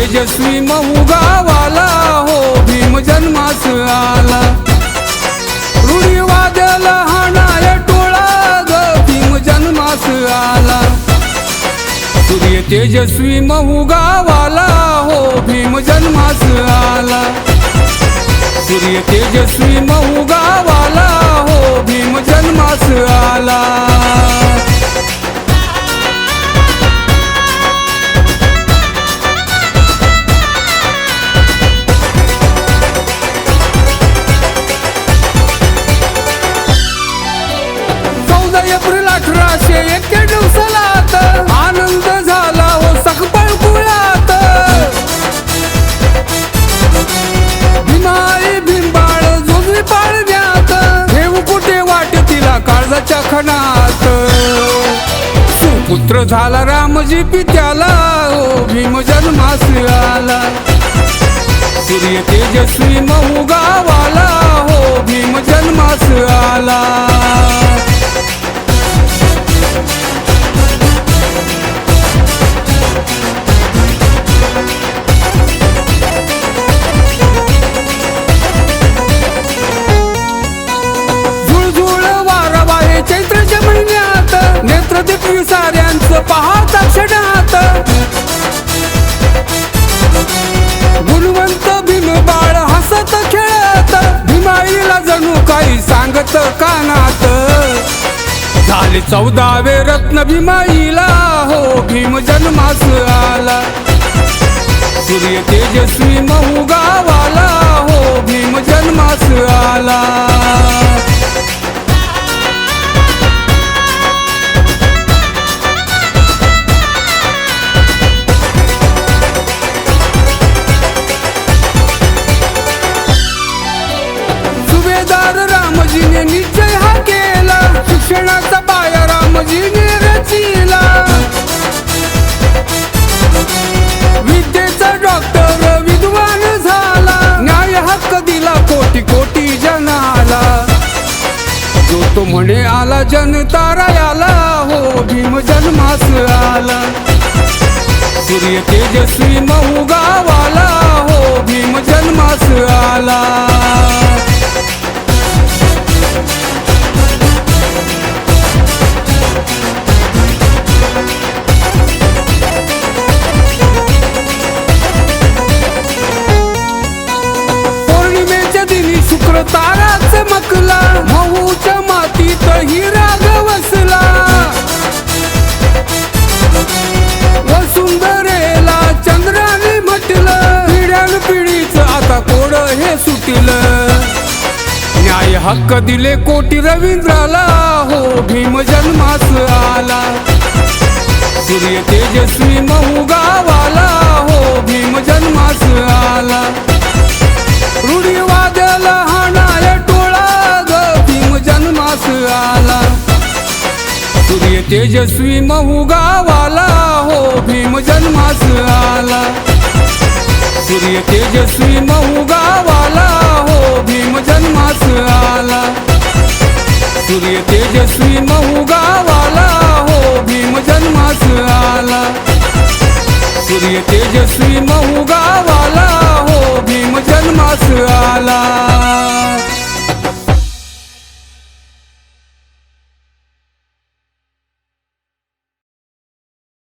तेजस्वी महुगावाला हो भीम जन्मास आला. रुढी वादल हाणाय टोळा ग भीम जन्मास आला. सूर्य तेजस्वी महुगावाला हो भीम जन्मास आला. सूर्य तेजस्वी महुगावाला हो भीम जन्मास आला. काळजाच्या खणात. सुपुत्र झाला रामजी पित्याला ओ भीम जन्मास आला सूर्य तेजस्वी मऊ गाव काही कानात. झाले चौदावे रत्न भीमाईला हो भीम जन्मास आला. सूर्य तेजस्वी महू गावाला हो भीम जन्मास आला. पुढे आला जनतारा आला हो भीम जन्मास आला. सूर्य तेजस्वी महू गावा हे सुटलं. न्याय हक्क दिले कोटी रवींद्राला. हो भीम जन्मास आला. सूर्य तेजस्वी महू गावाला. हो भीम जन्मास आला. रुढी वादल हाणाय टोळा ग भीम जन्मास आला. सूर्य तेजस्वी महू गावाला. हो भीम जन्मास आला. सूर्य तेजस्वी महुगा वाला हो भीम जन्मास आला। सूर्य तेजस्वी महुगा वाला हो भीम जन्मास आला। सूर्य तेजस्वी महुगा वाला हो भीम जन्मास आला।